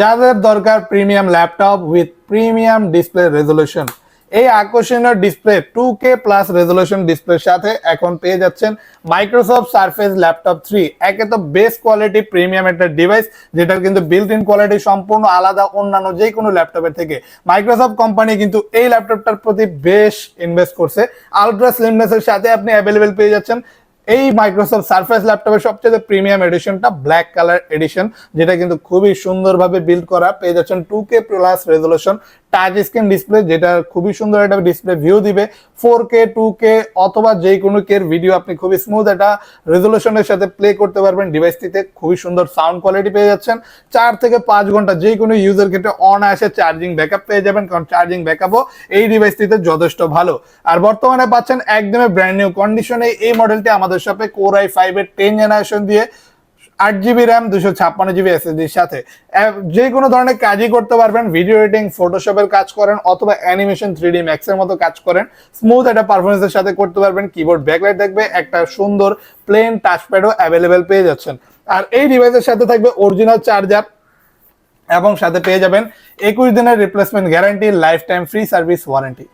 যাদের দরকার premium laptop with premium display resolution এই আকর্ষণীয় display two K plus resolution ডিসপ্লের সাথে এখন পেয়ে যাচ্ছেন মাইক্রোসফট সারফেস ল্যাপটপ থ্রি একে তো বেস্ট কোয়ালিটি প্রিমিয়াম একটা ডিভাইস যেটার কিন্তু বিল্ট ইন কোয়ালিটি সম্পূর্ণ আলাদা অন্যান্য যে কোনো ল্যাপটপের থেকে। মাইক্রোসফট কোম্পানি কিন্তু এই ল্যাপটপটার প্রতি বেশ ইনভেস্ট করছে। আলট্রা স্লিমনেসের সাথে আপনি অ্যাভেলেবেল পেয়ে যাচ্ছেন। এই মাইক্রোসফট সারফেস ল্যাপটপের সবচেয়ে প্রিমিয়াম এডিশনটা ব্ল্যাক কালার এডিশন যেটা কিন্তু খুবই সুন্দরভাবে বিল্ড করা, পেয়ে যাচ্ছেন two K plus resolution touch screen display যেটা খুবই সুন্দর একটা ডিসপ্লে ভিউ দিবে ফোর কে টু কে অথবা যে কোনো কের ভিডিও আপনি খুবই স্মুথ একটা রেজলিউশনের সাথে প্লে করতে পারবেন। ডিভাইসটিতে খুবই সুন্দর সাউন্ড কোয়ালিটি পেয়ে যাচ্ছেন। চার থেকে পাঁচ ঘণ্টা যে কোনো ইউজার ক্ষেত্রে অন আসে চার্জিং ব্যাকআপ পেয়ে যাবেন, কারণ চার্জিং ব্যাকআপও এই ডিভাইসটিতে যথেষ্ট ভালো। আর বর্তমানে পাচ্ছেন একদমই ব্র্যান্ড নিউ কন্ডিশনে এই মডেলটি আমাদের সাথে কোর আই ফাইভ এর টেন জেনারেশন দিয়ে আট জিবি র্যাম দুশো ছাপ্পান্ন জিবি এসএসডির সাথে। যে কোনো ধরনের কাজই করতে পারবেন ভিডিও এডিটিং ফটোশপের কাজ করেন, অথবা অ্যানিমেশন থ্রি ডি ম্যাক্সের মতো কাজ করেন স্মুথ একটা পারফরমেন্সের সাথে করতে পারবেন কিবোর্ড ব্যাকলাইট দেখবে, একটা সুন্দর প্লেন টাচপ্যাডও অ্যাভেলেবেল পেয়ে যাচ্ছেন। আর এই ডিভাইসের সাথে থাকবে অরিজিনাল চার্জার এবং সাথে পেয়ে যাবেন একুশ দিনের replacement guarantee lifetime free service warranty